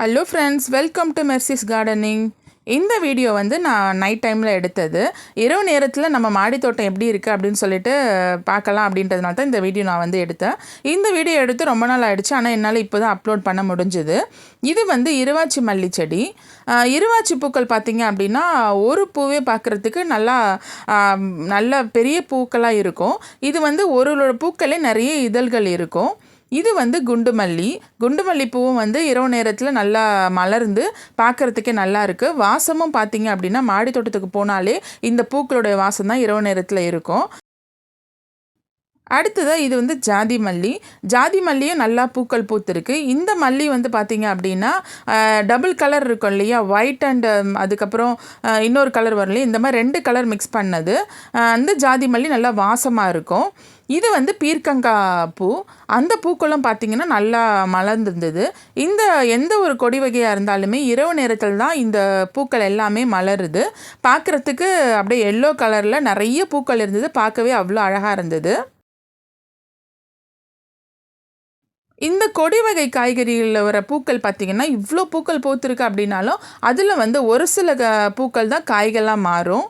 Hello friends welcome to Mercy's gardening இந்த video வந்து நான் நைட் டைமில் எடுத்தது. இரவு நேரத்தில் நம்ம மாடி தோட்டம் எப்படி இருக்குது அப்படின்னு சொல்லிட்டு பார்க்கலாம் அப்படின்றதுனால தான் இந்த வீடியோ நான் வந்து எடுத்தேன். இந்த வீடியோ எடுத்து ரொம்ப நாள் ஆகிடுச்சு ஆனால் என்னால் இப்போ தான் அப்லோட் பண்ண முடிஞ்சுது. இது வந்து இருவாச்சி மல்லி செடி. இருவாச்சி பூக்கள் பார்த்திங்க அப்படின்னா ஒரு பூவே பார்க்குறதுக்கு நல்லா நல்ல பெரிய பூக்களாக இருக்கும். இது வந்து ஒரு பூக்களே நிறைய இதழ்கள் இருக்கும். இது வந்து குண்டு மல்லி குண்டு மல்லி பூவும் வந்து இரவு நேரத்தில் நல்லா மலர்ந்து பார்க்கறதுக்கே நல்லா இருக்குது வாசமும் பார்த்தீங்க அப்படின்னா மாடி தோட்டத்துக்கு போனாலே இந்த பூக்களுடைய வாசம் தான் இரவு நேரத்தில் இருக்கும். அடுத்ததாக இது வந்து ஜாதி மல்லி. ஜாதி மல்லியும் நல்லா பூக்கள் பூத்திருக்கு. இந்த மல்லி வந்து பார்த்திங்க அப்படின்னா டபுள் கலர் இருக்கும் இல்லையா? ஒயிட் அண்ட் அதுக்கப்புறம் இன்னொரு கலர் வரும் இல்லையா? இந்த மாதிரி ரெண்டு கலர் மிக்ஸ் பண்ணது. அந்த ஜாதி மல்லி நல்லா வாசமாக இருக்கும். இது வந்து பீர்க்கங்காய் பூ. அந்த பூக்களும் பார்த்தீங்கன்னா நல்லா மலர்ந்திருந்தது. இந்த எந்த ஒரு கொடி வகையாக இருந்தாலுமே இரவு நேரத்தில் தான் இந்த பூக்கள் எல்லாமே மலருது. பார்க்குறதுக்கு அப்படியே எல்லோ கலரில் நிறைய பூக்கள் இருந்தது. பார்க்கவே அவ்வளோ அழகாக இருந்தது. இந்த கொடி வகை காய்கறிகளில் வர பூக்கள் பார்த்திங்கன்னா இவ்வளோ பூக்கள் பூத்துருக்கு அப்படின்னாலும் அதில் வந்து ஒரு சில க பூக்கள் தான் காய்களாக மாறும்.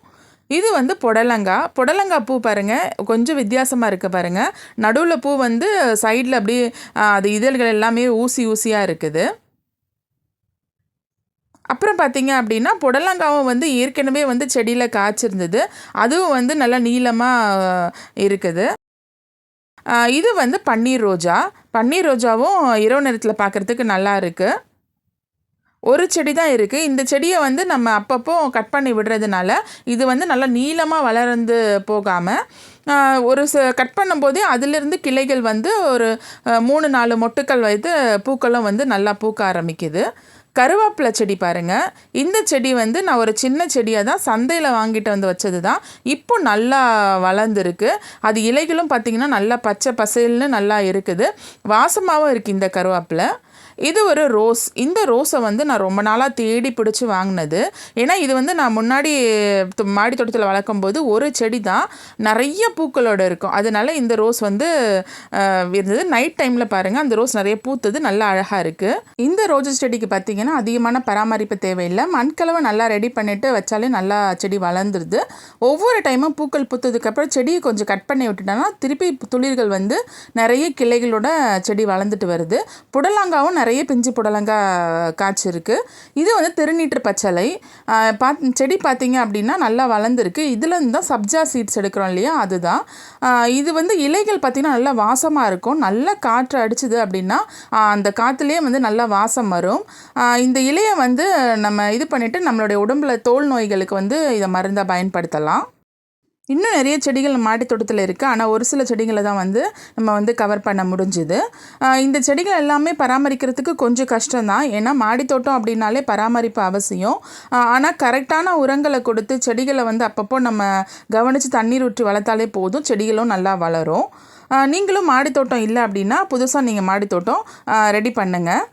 இது வந்து புடலங்காய் புடலங்காய் பூ பாருங்கள் கொஞ்சம் வித்தியாசமாக இருக்குது பாருங்கள் நடுவில் பூ வந்து சைடில் அப்படியே அது இதழ்கள் எல்லாமே ஊசி ஊசியாக இருக்குது. அப்புறம் பார்த்தீங்க அப்படின்னா புடலங்காவும் வந்து ஏற்கனவே வந்து செடியில் காய்ச்சிருந்தது. அதுவும் வந்து நல்லா நீளமாக இருக்குது. இது வந்து பன்னீர் ரோஜா. பன்னீர் ரோஜாவும் இரவு நேரத்தில் பார்க்குறதுக்கு நல்லா இருக்குது ஒரு செடி தான் இருக்குது இந்த செடியை வந்து நம்ம அப்பப்போ கட் பண்ணி விடுறதுனால இது வந்து நல்லா நீளமாக வளர்ந்து போகாமல் ஒரு ச கட் பண்ணும்போதே அதிலிருந்து கிளைகள் வந்து ஒரு மூணு நாலு மொட்டுக்கள் வைத்து பூக்களும் வந்து நல்லா பூக்க ஆரம்பிக்குது. கருவேப்பிலை செடி பாருங்கள் இந்த செடி வந்து நான் ஒரு சின்ன செடியாக தான் சந்தையில் வாங்கிட்டு வந்து வச்சது தான். இப்போ நல்லா வளர்ந்துருக்கு. அது இலைகளும் பார்த்திங்கன்னா நல்லா பச்சை பசேல்னு நல்லா இருக்குது. வாசமாகவும் இருக்குது இந்த கருவேப்பிலை. இது ஒரு ரோஸ். இந்த ரோஸை வந்து நான் ரொம்ப நாளாக தேடி பிடிச்சி வாங்கினது. ஏன்னா இது வந்து நான் முன்னாடி மாடி தோட்டத்தில் வளர்க்கும் போது ஒரு செடி தான் நிறைய பூக்களோட இருக்கும். அதனால இந்த ரோஸ் வந்து இருந்தது. நைட் டைமில் பாருங்கள் அந்த ரோஸ் நிறைய பூத்தது. நல்லா அழகாக இருக்குது இந்த ரோஜஸ் செடிக்கு பார்த்தீங்கன்னா அதிகமான பராமரிப்பு தேவையில்லை. மண்கலவை நல்லா ரெடி பண்ணிவிட்டு வச்சாலே நல்லா செடி வளர்ந்துருது. ஒவ்வொரு டைமும் பூக்கள் பூத்ததுக்கப்புறம் செடியை கொஞ்சம் கட் பண்ணி விட்டுட்டோன்னா திருப்பி துளிர்கள் வந்து நிறைய கிளைகளோட செடி வளர்ந்துட்டு வருது. புடலாங்காவும் நிறைய பிஞ்சு புடலங்காய் காய்ச்சிருக்கு இது வந்து திருநீற்று பச்சலை. பா பாத் செடி பார்த்தீங்க அப்படின்னா நல்லா வளர்ந்துருக்கு. இதுலேருந்து தான் சப்ஜா சீட்ஸ் எடுக்கிறோம் இல்லையா? அதுதான். இது வந்து இலைகள் பார்த்திங்கன்னா நல்லா வாசமாக இருக்கும். நல்லா காற்று அடிச்சுது அப்படின்னா அந்த காற்றுலேயே வந்து நல்லா வாசம் வரும். இந்த இலையை வந்து நம்ம இது பண்ணிவிட்டு நம்மளுடைய உடம்புல தோல் நோய்களுக்கு வந்து இதை மருந்தாக பயன்படுத்தலாம். இன்னும் நிறைய செடிகள் மாடி தோட்டத்தில் இருக்குது ஆனால் ஒரு சில செடிகளை தான் வந்து நம்ம வந்து கவர் பண்ண முடிஞ்சுது. இந்த செடிகள் எல்லாமே பராமரிக்கிறதுக்கு கொஞ்சம் கஷ்டம்தான் ஏன்னா மாடி தோட்டம் அப்படின்னாலே பராமரிப்பு அவசியம். ஆனால் கரெக்டான உரங்களை கொடுத்து செடிகளை வந்து அப்பப்போ நம்ம கவனித்து தண்ணீர் ஊற்றி வளர்த்தாலே போதும். செடிகளும் நல்லா வளரும். நீங்களும் மாடி தோட்டம் இல்லை அப்படின்னா புதுசாக நீங்கள் மாடி தோட்டம் ரெடி பண்ணுங்கள்